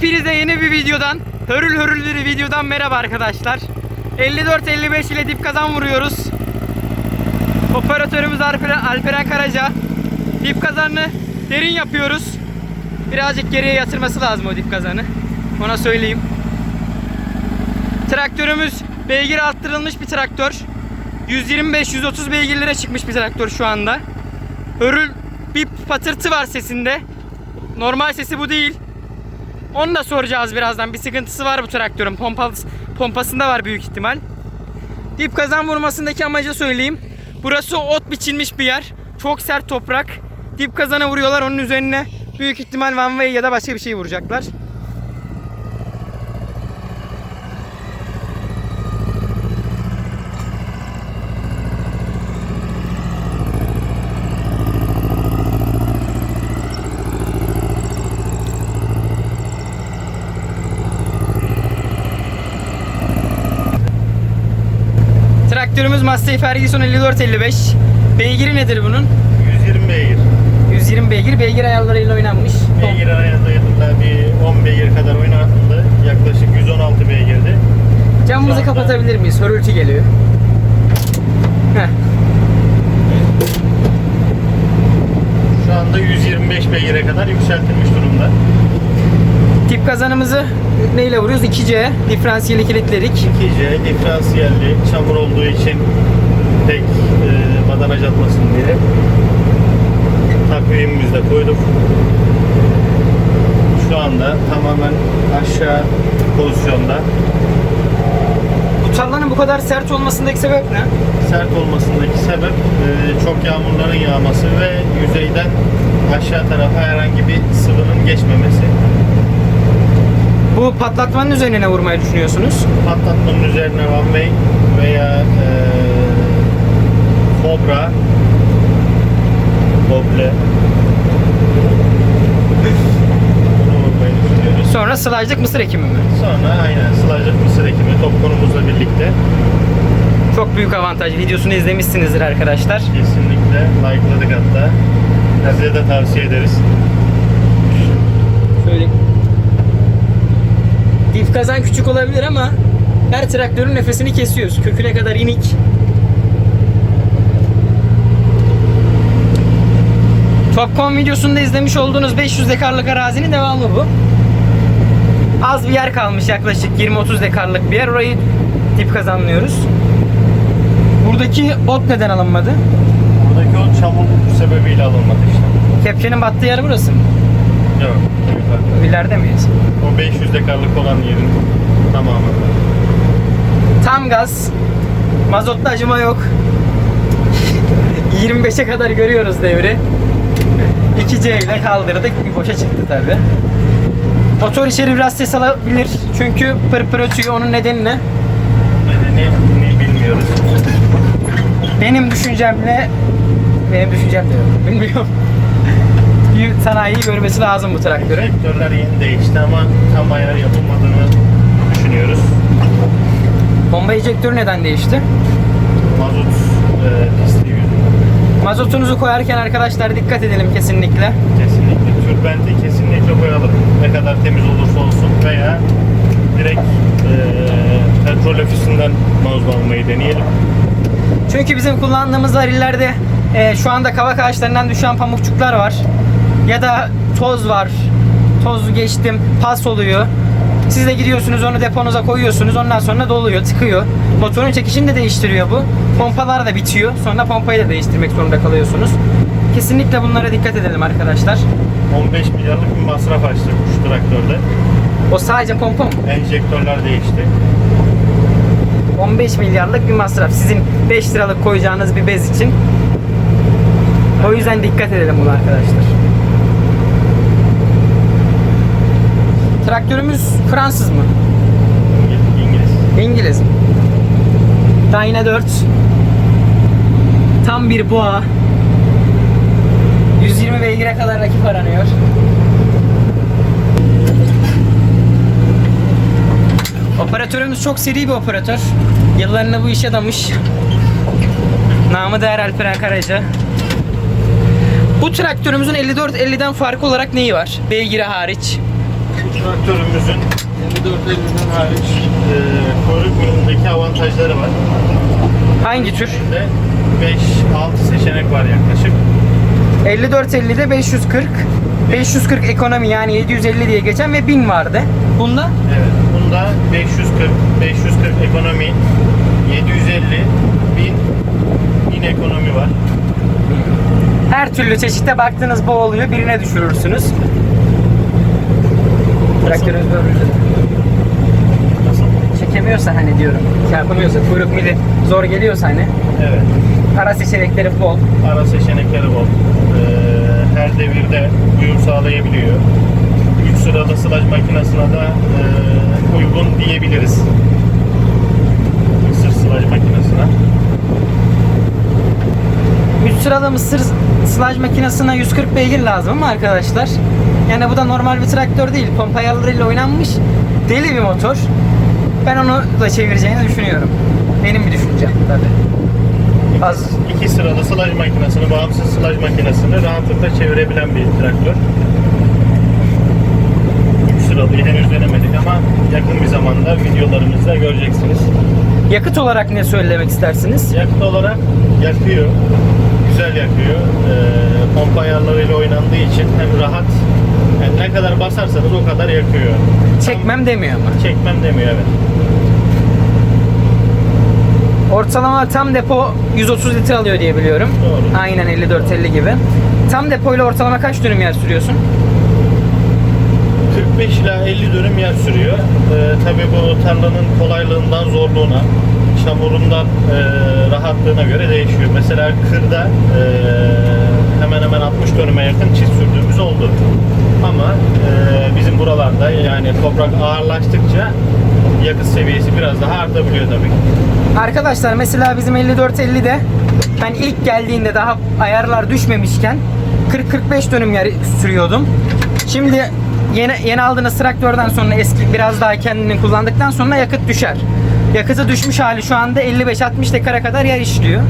Hepinize yeni bir videodan, hörül hörül bir videodan merhaba arkadaşlar. 54-55 ile dip kazan vuruyoruz. Operatörümüz Alperen, Alperen Karaca. Dip kazanını derin yapıyoruz. Birazcık geriye yatırması lazım o dip kazanı. Ona söyleyeyim. Traktörümüz beygir arttırılmış bir traktör. 125-130 beygirlere çıkmış bir traktör şu anda. Hörül bir patırtı var sesinde. Normal sesi bu değil. Onu da soracağız birazdan. Bir sıkıntısı var bu traktörün. Pompa, pompasında var büyük ihtimal. Dip kazan vurmasındaki amacı söyleyeyim. Burası ot biçilmiş bir yer. Çok sert toprak. Dip kazana vuruyorlar. Onun üzerine büyük ihtimal one way ya da başka bir şey vuracaklar. Traktörümüz Massey Ferguson 5455. Beygiri nedir bunun? 120 beygir. 120 beygir. Beygir ayarlarıyla oynanmış. Beygir ayarlarında bir 10 beygir kadar oynandı. Yaklaşık 116 beygirdi. Camımızı anda- kapatabilir miyiz? Hörültü geliyor. Heh. Şu anda 125 beygire kadar yükseltilmiş durumda. Tip kazanımızı neyle vuruyoruz? 2C. Diferansiyeli kilitledik. 2C diferansiyelli çamur olduğu için pek e, badanaj atmasın diye takvimimizi de koyduk. Şu anda tamamen aşağı pozisyonda. Bu tarlanın bu kadar sert olmasındaki sebep ne? Sert olmasındaki sebep e, çok yağmurların yağması ve yüzeyden aşağı tarafa herhangi bir sıvının geçmemesi. Bu patlatmanın üzerine ne vurmayı düşünüyorsunuz? Patlatmanın üzerine one way veya e, kobra düşünüyoruz. Sonra sılajlık mısır ekimi mi? Sonra aynen sılajlık mısır ekimi top konumuzla birlikte Çok büyük avantaj. Videosunu izlemişsinizdir arkadaşlar. kesinlikle like'ladık hatta. Size de tavsiye ederiz. Şöyle. Dip kazan küçük olabilir ama her traktörün nefesini kesiyoruz. Köküne kadar inik. Topcon videosunda izlemiş olduğunuz 500 dekarlık arazinin devamı bu. Az bir yer kalmış yaklaşık 20-30 dekarlık bir yer. Orayı dip kazanlıyoruz. Buradaki ot neden alınmadı? Buradaki o çamur sebebiyle alınmadı işte. Kepçenin battığı yer burası mı? Yok. İleride miyiz? O 500 dekarlık olan yerin tamamı. Tam gaz. Mazotta acıma yok. 25'e kadar görüyoruz devri. 2C ile kaldırdık. Bir boşa çıktı tabi. Motor içeri biraz ses alabilir. Çünkü pır pır ötüyor. Onun nedeni ne? Nedeni ne bilmiyoruz. Benim düşüncemle benim düşüncem de yok. Bilmiyorum. Bir sanayiyi görmesi lazım bu traktörün. Sektörler yeni değişti ama tam ayar yapılmadığını düşünüyoruz. Bomba enjektörü neden değişti? Mazot e, pisliği yüzünden. Mazotunuzu koyarken arkadaşlar dikkat edelim kesinlikle. Kesinlikle. Türbenti kesinlikle koyalım. Ne kadar temiz olursa olsun veya direkt e, petrol ofisinden mazot almayı deneyelim. Çünkü bizim kullandığımız varillerde e, şu anda kavak ağaçlarından düşen pamukçuklar var. Ya da toz var. Toz geçtim, pas oluyor. Siz de gidiyorsunuz onu deponuza koyuyorsunuz. Ondan sonra doluyor, tıkıyor. Motorun çekişini de değiştiriyor bu. Pompalar da bitiyor. Sonra pompayı da değiştirmek zorunda kalıyorsunuz. Kesinlikle bunlara dikkat edelim arkadaşlar. 15 milyarlık bir masraf açtık şu traktörde. O sadece pompa mı? Enjektörler değişti. 15 milyarlık bir masraf. Sizin 5 liralık koyacağınız bir bez için. O yüzden dikkat edelim buna arkadaşlar. Traktörümüz Fransız mı? İngiliz- İngiliz. Dyna 4. Tam bir boğa. 120 beygire kadar rakip aranıyor. Operatörümüz çok seri bir operatör. Yıllarını bu işe adamış. Namı değer Alperen Karaca. Bu traktörümüzün 54-50'den farkı olarak neyi var? Beygiri hariç. Traktörümüzün 5450'den hariç e, kuyruk milindeki avantajları var. Hangi tür? Ve 5-6 seçenek var yaklaşık. 5450'de 540. 540 ekonomi yani 750 diye geçen ve 1000 vardı. Bunda Evet. Bunda 540, 540 ekonomi, 750, 1000, 1000 ekonomi var. her türlü çeşitte baktığınız bu oluyor. Birine düşürürsünüz. Traktörünüz böyle Nasıl? çekemiyorsa hani diyorum. Şey yapamıyorsa kuyruk mili zor geliyorsa hani Evet. ara seçenekleri bol. Ara seçenekleri bol. Ee, her devirde uyum sağlayabiliyor. 3 sıralı sılaj makinesine de e, uygun diyebiliriz. Mısır sılaj makinesine. 3 sıralı mısır sılaj makinesine 140 beygir lazım ama arkadaşlar. Yani bu da normal bir traktör değil. Pompa ayarlarıyla oynanmış deli bir motor. Ben onu da çevireceğini düşünüyorum. Benim bir düşüncem tabii. Az İki sıralı sılaj makinesini, bağımsız sılaj makinesini rahatlıkla çevirebilen bir traktör. Üç sıralıyı henüz denemedik ama yakın bir zamanda videolarımızda göreceksiniz. yakıt olarak ne söylemek istersiniz? Yakıt olarak yakıyor. Güzel yakıyor. Ee, pompa ayarlarıyla oynandığı için hem rahat yani ne kadar basarsanız o kadar yakıyor. Çekmem demiyor ama. Çekmem demiyor evet. Ortalama tam depo 130 litre alıyor diye biliyorum. Doğru. Aynen 54-50 gibi. Tam depoyla ortalama kaç dönüm yer sürüyorsun? 45 ila 50 dönüm yer sürüyor. Ee, tabii bu tarlanın kolaylığından, zorluğuna, çamurundan e, rahatlığına göre değişiyor. Mesela kırda e, hemen hemen 60 dönüme yakın çift sürdüğümüz oldu. Ama e, bizim buralarda yani toprak ağırlaştıkça yakıt seviyesi biraz daha artabiliyor tabii. Arkadaşlar mesela bizim 54-50'de ben ilk geldiğinde daha ayarlar düşmemişken 40-45 dönüm yer sürüyordum. Şimdi yeni, yeni aldığınız traktörden sonra eski biraz daha kendini kullandıktan sonra yakıt düşer. Yakıtı düşmüş hali şu anda 55-60 dekara kadar yer işliyor.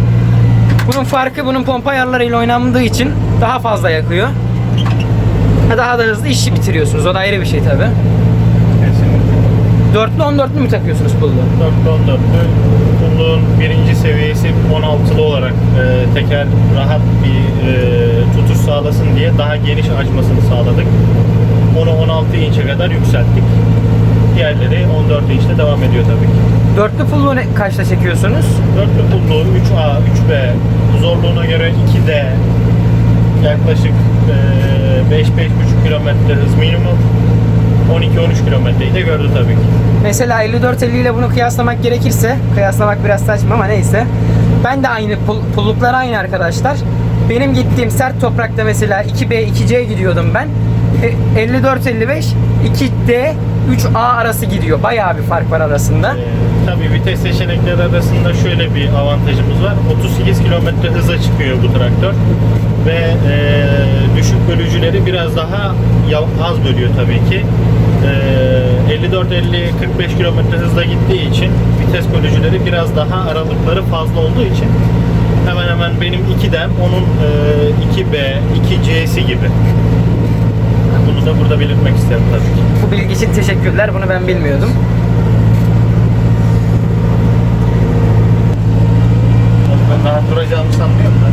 Bunun farkı bunun pompa ayarlarıyla oynandığı için daha fazla yakıyor. Daha da hızlı işi bitiriyorsunuz. O da ayrı bir şey tabi. Kesinlikle. Dörtlü 14'lü mü takıyorsunuz pullu? 4'lü 14'lü. Kulluğun birinci seviyesi 16'lı olarak e, teker rahat bir e, tutuş sağlasın diye daha geniş açmasını sağladık. Onu 16 inçe kadar yükselttik. Diğerleri 14 inçte devam ediyor tabii ki. Dörtlü pullu ne, kaçta çekiyorsunuz? Dörtlü kulluğu 3A, 3B, zorluğuna göre 2D, yaklaşık e, 5-5,5 kilometre hız minimum. 12-13 kilometreyi de gördü tabii ki. Mesela 54-50 ile bunu kıyaslamak gerekirse, kıyaslamak biraz saçma ama neyse. Ben de aynı pul- pulluklar aynı arkadaşlar. Benim gittiğim sert toprakta mesela 2B, 2C gidiyordum ben. E, 54-55, 2D, 3A arası gidiyor. Bayağı bir fark var arasında. Ee, tabii vites seçenekleri arasında şöyle bir avantajımız var. 38 kilometre hıza çıkıyor bu traktör ve e, düşük bölücüleri biraz daha az bölüyor tabii ki. E, 54-50-45 kilometre hızla gittiği için vites bölücüleri biraz daha aralıkları fazla olduğu için hemen hemen benim 2'dem onun e, 2B, 2C'si gibi. Bunu da burada belirtmek isterim tabii ki. Bu bilgi için teşekkürler. Bunu ben bilmiyordum. Ben daha duracağımı sanmıyorum da.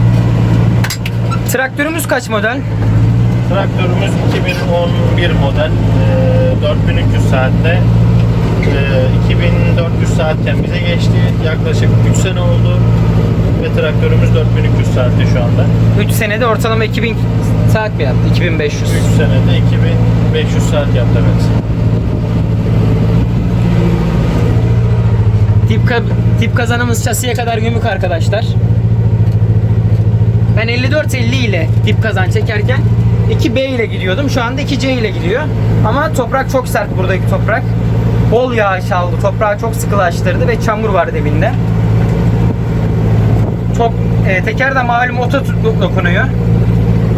Traktörümüz kaç model? Traktörümüz 2011 model, e, 4300 saatte. E, 2400 saatten bize geçti. Yaklaşık 3 sene oldu ve traktörümüz 4300 saatte şu anda. 3 senede ortalama 2000 saat mi yaptı? 2500. 3 senede 2500 saat yaptı evet. Tip, ka- tip kazanımız şasiye kadar gömük arkadaşlar. Ben 54-50 ile dip kazan çekerken 2B ile gidiyordum. Şu anda 2C ile gidiyor. Ama toprak çok sert buradaki toprak. Bol yağış aldı. Toprağı çok sıkılaştırdı ve çamur var dibinde. Çok e, teker de malum ota dokunuyor.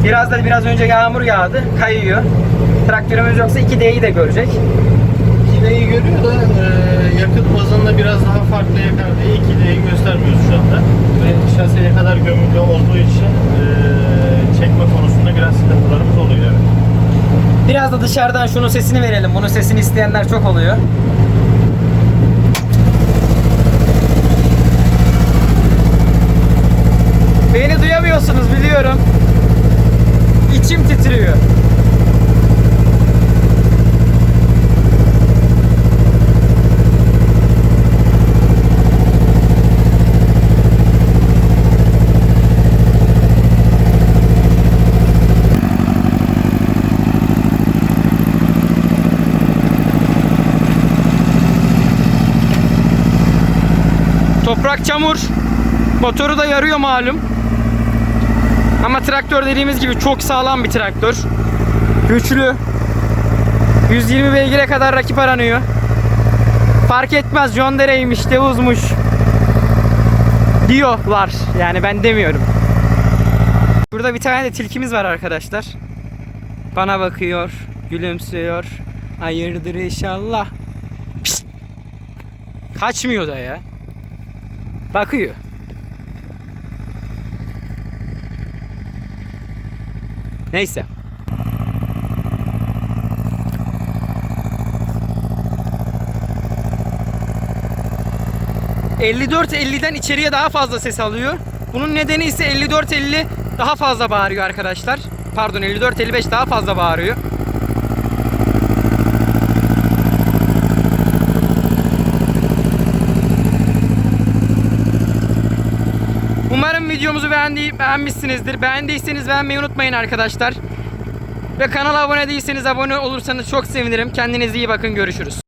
Biraz da biraz önce yağmur yağdı. Kayıyor. Traktörümüz yoksa 2D'yi de görecek. Kileyi görüyor da e, yakıt bazında biraz daha farklı yakar diye kileyi göstermiyoruz şu anda. Ve şaseye kadar gömülü olduğu için e, çekme konusunda biraz sıkıntılarımız oluyor. Evet. Biraz da dışarıdan şunun sesini verelim. Bunun sesini isteyenler çok oluyor. Beni duyamıyorsunuz biliyorum. İçim titriyor. Toprak çamur. Motoru da yarıyor malum. Ama traktör dediğimiz gibi çok sağlam bir traktör. Güçlü. 120 beygire kadar rakip aranıyor. Fark etmez John Deere'ymiş, Devuz'muş. Diyorlar. Yani ben demiyorum. Burada bir tane de tilkimiz var arkadaşlar. Bana bakıyor, gülümsüyor. Hayırdır inşallah. Pişt. Kaçmıyor da ya. Bakıyor. Neyse. ...54-50'den içeriye daha fazla ses alıyor. Bunun nedeni ise 54-50 daha fazla bağırıyor arkadaşlar. Pardon 54-55 daha fazla bağırıyor. Umarım videomuzu beğendi, beğenmişsinizdir. Beğendiyseniz beğenmeyi unutmayın arkadaşlar. Ve kanala abone değilseniz abone olursanız çok sevinirim. Kendinize iyi bakın. Görüşürüz.